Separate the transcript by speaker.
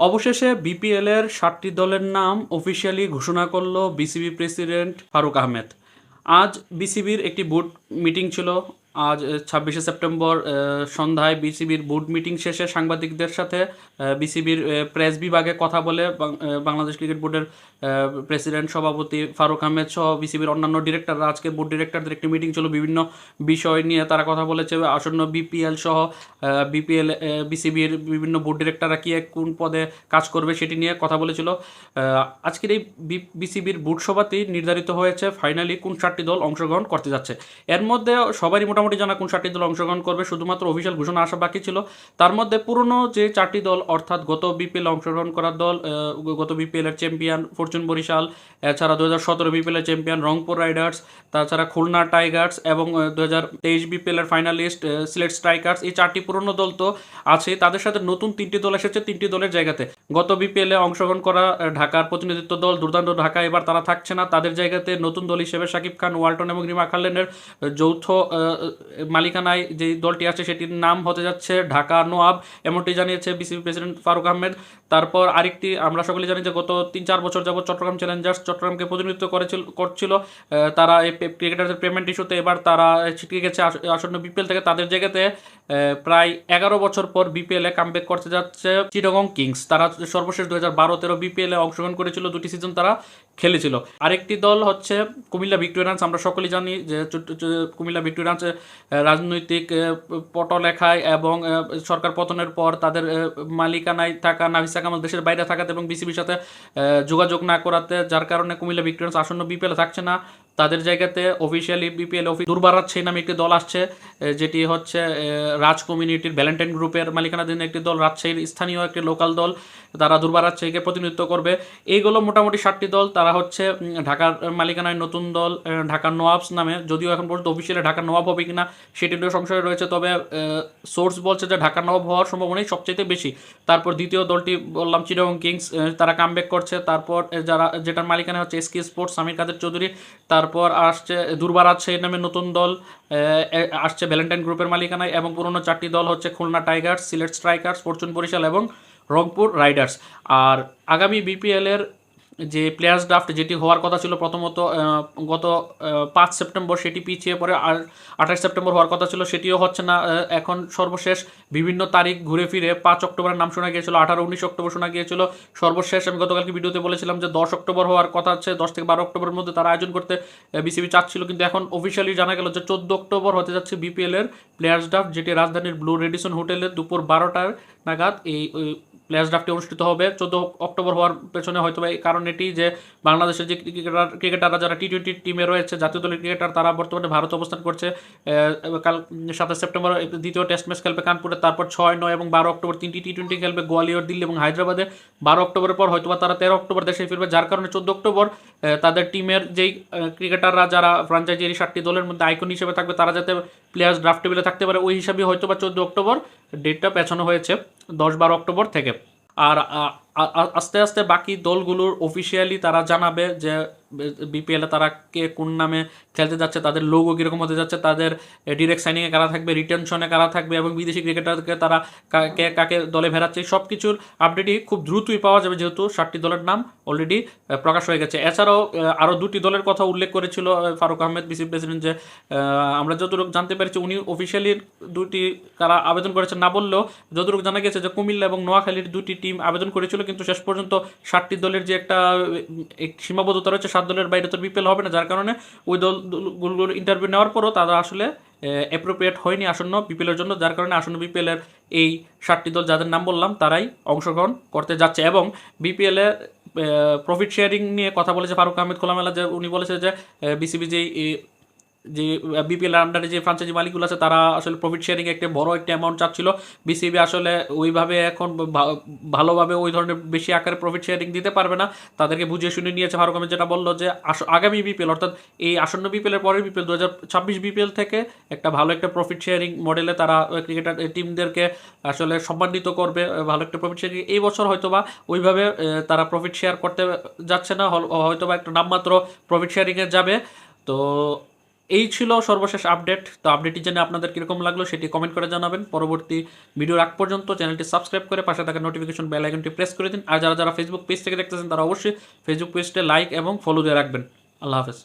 Speaker 1: অবশেষে বিপিএল এর সাতটি দলের নাম অফিসিয়ালি ঘোষণা করল বিসিবি প্রেসিডেন্ট ফারুক আহমেদ। আজ বিসিবির একটি বোর্ড মিটিং ছিল আজ ছাব্বিশে সেপ্টেম্বর সন্ধ্যায় বিসিবির বোর্ড মিটিং শেষে সাংবাদিকদের সাথে বিসিবির প্রেস বিভাগে কথা বলে বাংলাদেশ ক্রিকেট বোর্ডের প্রেসিডেন্ট সভাপতি ফারুক আহমেদ সহ বিসিবির অন্যান্য ডিরেক্টররা। আজকে বোর্ড ডিরেক্টরদের একটি মিটিং ছিল বিভিন্ন বিষয় নিয়ে তারা কথা বলেছে। আসন্ন বিপিএল সহ বিপিএল বিসিবির বিভিন্ন বোর্ড ডিরেক্টররা কি কোন পদে কাজ করবে সেটি নিয়ে কথা বলেছিল। আজকের এই বিসিবির বোর্ড সভাতেই নির্ধারিত হয়েছে ফাইনালি কোন চারটি দল অংশগ্রহণ করতে যাচ্ছে। এর মধ্যে সবারই মোটামুটি জানা কোন চারটি দল অংশগ্রহণ করবে, শুধুমাত্র অফিসিয়াল ঘোষণা আসা বাকি ছিল। তার মধ্যে পুরনো যে চারটি দল, অর্থাৎ গত বিপিএল অংশগ্রহণ করার দল গত বিপিএল এর চ্যাম্পিয়ন ফরচুন বরিশাল, এছাড়া দু হাজার সতেরো বিপিএল এর চ্যাম্পিয়ন রংপুর রাইডার্স, তাছাড়া খুলনা টাইগার্স এবং দু হাজার তেইশ বিপিএল এর ফাইনালিস্ট সিলেট স্ট্রাইকার্স, এই চারটি পুরনো দল তো আছে। তাদের সাথে নতুন তিনটি দল এসেছে তিনটি দলের জায়গাতে। গত বিপিএল এ অংশগ্রহণ করা ঢাকার প্রতিনিধিত্ব দল, দুর্দান্ত ঢাকা, এবার তারা থাকছে না। তাদের জায়গাতে নতুন দল হিসেবে শাকিব খান, ওয়ালটন এবং রিমা খালেনের যৌথ মালিকানায় যে দলটি আছে সেটির নাম হতে যাচ্ছে ঢাকা নোয়াব। এমনটি জানিয়েছে বিসিবি প্রেসিডেন্ট ফারুক আহমেদ। তারপর আরেকটি, আমরা সকলে জানি যে গত তিন চার বছর যাবত চট্টগ্রাম চ্যালেঞ্জার্স চট্টগ্রামকে প্রতিনিধিত্ব করেছিল, করছিল। তারা এই ক্রিকেটারদের পেমেন্ট ইস্যুতে এবার তারা ছিটকে গেছে আসন্ন বিপিএল থেকে। তাদের জায়গাতে প্রায় এগারো বছর পর বিপিএল কামব্যাক করতে যাচ্ছে চিটাগং কিংস তারা সর্বশেষ দু হাজার বারো তেরো বিপিএল অংশগ্রহণ করেছিল দুটি সিজন তারা। খেলেছিল। আরেকটি দল হচ্ছে কুমিল্লা ভিক্টোরিয়ান্স আমরা সকলেই জানি যে কুমিল্লা ভিক্টোরিয়ান্স রাজনৈতিক পটলেখায় এবং সরকার পতনের পর তাদের মালিকানায় থাকা নাভিসা কামাল দেশের বাইরে থাকাতে এবং বিসিবির সাথে যোগাযোগ না করাতে, যার কারণে কুমিল্লা ভিক্টোরিয়ান্স আসন্ন বিপিএল থাকছে না। তাদের জায়গাতে অফিসিয়ালি বিপিএল অফিস দুর্বারাচ্ছে নামে একটি দল আসছে যেটি হচ্ছে রাজ কমিউনিটির ভ্যালেন্টাইন গ্রুপের মালিকানাধীন একটি দল, রাজশাহীর স্থানীয় একটি লোকাল দল, তারা দুর্বারাচ্ছেকে প্রতিনিধিত্ব করবে। এইগুলো মোটামুটি সাতটি দল, তারা হচ্ছে ঢাকার মালিকানায় নতুন দল ঢাকার নোয়াবস নামে, যদিও এখন পর্যন্ত অফিসিয়ালি ঢাকার নবাব হবে কিনা, সেটি নিয়ে সংশয় রয়েছে, তবে সোর্স বলছে যে ঢাকার নবাব হওয়ার সম্ভাবনাই সবচেয়ে বেশি। তারপর দ্বিতীয় দলটি, বললাম চিরং কিংস তারা কামব্যাক করছে। তারপর যারা, যেটার মালিকানা হচ্ছে এসকে স্পোর্টস আমির কাদের চৌধুরী তারপর আসছে, দুর্বার আছে এর নামে নতুন দল আসছে ভ্যালেন্টাইন গ্রুপের মালিকানায় এবং পুরনো চারটি দল হচ্ছে Khulna Tigers Sylhet Strikers Fortune Barishal এবং রংপুর রাইডার্স আর আগামী বিপিএল এর যে প্লেয়ার্স ড্রাফট যেটি হওয়ার কথা ছিল প্রথমত গত পাঁচ সেপ্টেম্বর সেটি পিছিয়ে পরে আর আঠাশ সেপ্টেম্বর হওয়ার কথা ছিল সেটিও হচ্ছে না এখন সর্বশেষ বিভিন্ন তারিখ ঘুরে ফিরে পাঁচ অক্টোবরের নাম শোনা গিয়েছিল, আঠারো, উনিশ অক্টোবর শোনা গিয়েছিল। সর্বশেষ আমি গতকালকে ভিডিওতে বলেছিলাম যে দশ অক্টোবর হওয়ার কথা আছে, দশ থেকে বারো অক্টোবরের মধ্যে তারা আয়োজন করতে বিসিবি চাচ্ছিল, কিন্তু এখন অফিসিয়ালি জানা গেল যে চোদ্দ অক্টোবর হতে যাচ্ছে বিপিএল এর প্লেয়ার্স ড্রাফট যেটি রাজধানীর ব্লু রেডিসন হোটেলে দুপুর বারোটার নাগাদ এই প্লেয়ার্স ড্রাফটটি অনুষ্ঠিত হবে। চোদ্দ অক্টোবর হওয়ার পেছনে হয়তো এই কারণ এটি যে বাংলাদেশের যে ক্রিকেটার, ক্রিকেটাররা যারা টি টোয়েন্টি টিমে রয়েছে, জাতীয় দলের ক্রিকেটার, তারা বর্তমানে ভারতে অবস্থান করছে। কাল সাতাশ সেপ্টেম্বর দ্বিতীয় টেস্ট ম্যাচ খেলবে কানপুরে, তারপর ছয়, নয় এবং বারো অক্টোবর তিনটি টি টোয়েন্টি খেলবে গোয়ালিয়র, দিল্লি এবং হায়দ্রাবাদে। বারো অক্টোবরের পর হয়তোবা তারা তেরো অক্টোবর দেশে ফিরবে, যার কারণে চোদ্দ অক্টোবর তাদের টিমের যেই ক্রিকেটাররা যারা ফ্রাঞ্চাইজির সাতটি দলের মধ্যে আইকন হিসেবে থাকবে, তারা যাতে প্লেয়ার্স ড্রাফট টেবিলে থাকতে পারে। ওই হিসাবে হয়তো বা চোদ্দ অক্টোবর ডেটটা পেছানো হয়েছে, দশ বারো অক্টোবর থেকে। আর আস্তে আস্তে বাকি দলগুলোর অফিসিয়ালি তারা জানাবে যে বিপিএলে তারা কে কোন নামে খেলতে যাচ্ছে, তাদের লোগো কীরকম হতে যাচ্ছে, তাদের ডিরেক্ট সাইনিংয়ে কারা থাকবে রিটেনশনে কারা থাকবে এবং বিদেশি ক্রিকেটারকে তারা কা- কাকে দলে ভেড়াচ্ছে সব কিছুর আপডেটই খুব দ্রুতই পাওয়া যাবে যেহেতু ষাটটি দলের নাম অলরেডি প্রকাশ হয়ে গেছে। এছাড়াও আরও দুটি দলের কথা উল্লেখ করেছিল ফারুক আহমেদ বিসি প্রেসিডেন্ট যে আমরা যতটুকু জানতে পেরেছি, উনি অফিসিয়ালি দুটি কারা আবেদন করেছেন না বললেও যতটুকু জানা গেছে যে কুমিল্লা এবং নোয়াখালীর দুটি টিম আবেদন করেছিল কিন্তু শেষ পর্যন্ত ষাটটি দলের যে একটা সীমাবদ্ধতা রয়েছে সাত দলের বাইরে তো বিপিএল হবে না। যার কারণে ওই দলগুলোর ইন্টারভিউ নেওয়ার পরও তারা আসলে অ্যাপ্রোপ্রিয়েট হয়নি আসন্ন বিপিএলের জন্য। যার কারণে আসন্ন বিপিএলের এই ষাটটি দল যাদের নাম বললাম তারাই অংশগ্রহণ করতে যাচ্ছে। এবং বিপিএলে প্রফিট শেয়ারিং নিয়ে কথা বলেছে ফারুক আহমেদ খোলামেলা যে উনি বলেছে যে বিসিবি এই, যে বিপিএল আন্ডারে যে ফ্রাঞ্চাইজি মালিকগুলো আছে, তারা আসলে প্রফিট শেয়ারিং একটা বড় একটা অ্যামাউন্ট চাচ্ছিল। বিসিবি আসলে ওইভাবে এখন ভালোভাবে ওই ধরনের বেশি আকারে প্রফিট শেয়ারিং দিতে পারবে না। তাদেরকে বুঝিয়ে শুনে নিয়েছে ফারুক যেটা বলল যে আগামী বিপিএল অর্থাৎ এই আসন্ন বিপিএলের পরের বিপিএল দু হাজার ছাব্বিশ বিপিএল থেকে একটা ভালো একটা প্রফিট শেয়ারিং মডেলে তারা ক্রিকেটার টিমদেরকে আসলে সম্মানিত করবে ভালো একটা প্রফিট শেয়ারিং এই বছর হয়তোবা ওইভাবে তারা প্রফিট শেয়ার করতে যাচ্ছে না হয়তোবা একটা নামমাত্র প্রফিট শেয়ারিংয়ে যাবে। তো এই ছিল সর্বশেষ আপডেট। তো আপডেটটি জেনে আপনাদের কীরকম লাগল সেটি কমেন্ট করে জানাবেন। পরবর্তী ভিডিওর রাখ পর্যন্ত চ্যানেলটি সাবস্ক্রাইব করে পাশে থাকা নোটিফিকেশন বেল আইকনটি প্রেস করে দিন। আর যারা যারা ফেসবুক পেজ থেকে দেখতেছেন তারা অবশ্যই ফেসবুক পেজটা লাইক এবং ফলো দিয়ে রাখবেন। আল্লাহ হাফেজ।